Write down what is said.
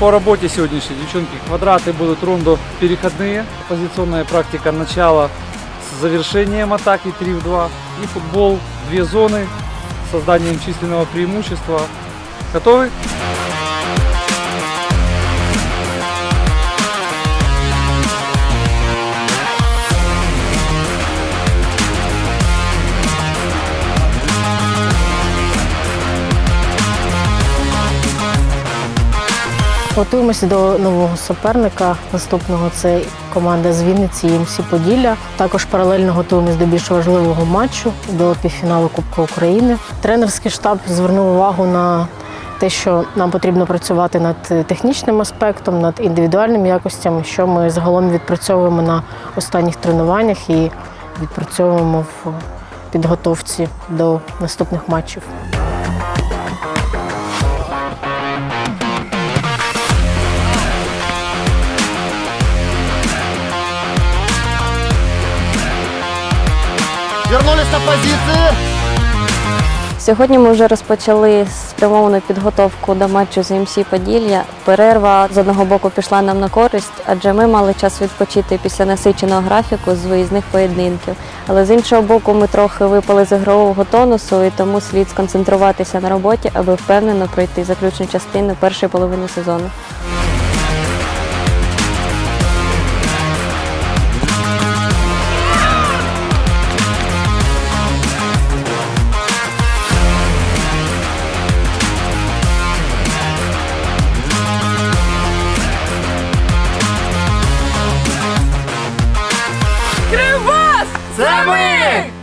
по работе сегодняшней, девчонки, квадраты будут рондо переходные, позиционная практика начала с завершением атаки 3 в 2 и футбол две зоны созданием численного преимущества. Готовы? Готуємося до нового суперника. Наступного це команда з Вінниці МС Поділля. Також паралельно готуємося до більш важливого матчу до півфіналу Кубка України. Тренерський штаб звернув увагу на те, що нам потрібно працювати над технічним аспектом, над індивідуальними якостями, що ми загалом відпрацьовуємо на останніх тренуваннях і відпрацьовуємо в підготовці до наступних матчів. Вернулись на позиции. Сьогодні ми вже розпочали спрямовану підготовку до матчу з МС Поділля. Перерва з одного боку пішла нам на користь, адже ми мали час відпочити після насиченого графіку з виїзних поєдинків. Але з іншого боку, ми трохи випали з ігрового тонусу, і тому слід сконцентруватися на роботі, аби впевнено пройти заключну частину першої половини сезону. Це ми!